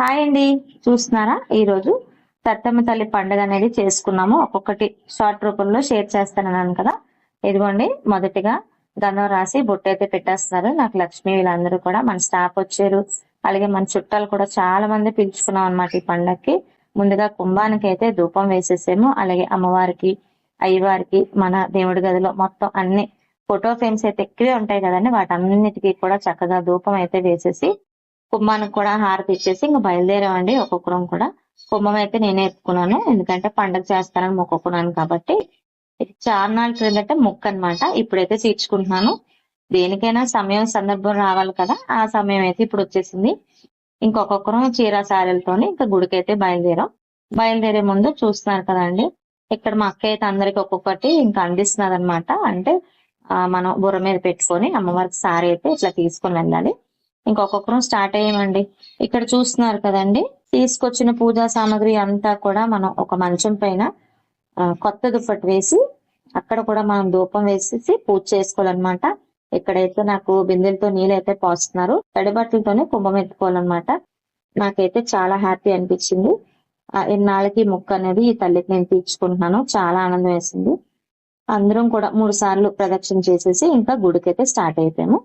Hi అండి. చూస్తున్నారా? ఈరోజు రోజు సత్తమ్మ తల్లి పండుగ అనేది చేసుకున్నాము. ఒక్కొక్కటి షార్ట్ రూపంలో షేర్ చేస్తానన్నాను కదా. ఇదిగోండి మొదటిగా గంధం రాసి బొట్టు అయితే పెట్టేస్తున్నారు. నాకు లక్ష్మి వీళ్ళందరూ కూడా మన స్టాఫ్ వచ్చారు. అలాగే మన చుట్టాలు కూడా చాలా మంది పిలుచుకున్నాం అనమాట ఈ పండగకి ముందుగా కుంభానికి అయితే ధూపం వేసేసాము. అలాగే అమ్మవారికి అయ్యవారికి మన దేవుడి గదిలో మొత్తం అన్ని ఫోటో ఫ్రేమ్స్ అయితే ఎక్కువే ఉంటాయి కదండి. వాటన్నిటికీ కూడా చక్కగా ధూపం అయితే వేసేసి కుంభానికి కూడా హారతి ఇచ్చేసి ఇంకా బయలుదేరామండి. ఒక్కొక్కరం కూడా. కుంభం అయితే నేనే ఎత్తుకున్నాను. ఎందుకంటే పండగ చేస్తానని మొక్కుకున్నాను కాబట్టి. ఇది చార్నాళ్ళ క్రిందట మొక్క అన్నమాట. ఇప్పుడైతే తీర్చుకుంటున్నాను. దేనికైనా సమయం సందర్భం రావాలి కదా. ఆ సమయం అయితే ఇప్పుడు వచ్చేసింది. ఇంకొకొక్కరం చీర సారీలతోని ఇంకా గుడికైతే బయలుదేరాం. బయలుదేరే ముందు చూస్తున్నారు కదండి ఇక్కడ మా అక్క అయితే అందరికి ఒక్కొక్కటి ఇంకా అందిస్తున్నది అనమాట అంటే మనం బుర్ర మీద పెట్టుకొని అమ్మవారికి సారీ అయితే ఇట్లా తీసుకుని వెళ్ళాలి. ఇంకొకరం స్టార్ట్ అయ్యామండి. ఇక్కడ చూస్తున్నారు కదండి. తీసుకొచ్చిన పూజా సామాగ్రి అంతా కూడా మనం ఒక మంచం పైన కొత్త దుప్పటి వేసి అక్కడ కూడా మనం ధూపం వేసేసి పూజ చేసుకోవాలన్నమాట. ఇక్కడైతే నాకు బిందెలతో నీళ్ళు అయితే పోస్తున్నారు తడిబట్టలతోనే కుంభం ఎత్తుకోవాలన్నమాట. నాకైతే చాలా హ్యాపీ అనిపించింది. ఇన్నాళ్ళకి ముక్క అనేది ఈ తల్లికి నేను తీర్చుకుంటున్నాను. చాలా ఆనందం వేసింది. అందరం కూడా మూడు సార్లు ప్రదక్షిణ చేసేసి ఇంకా గుడికైతే స్టార్ట్ అయిపోయాము.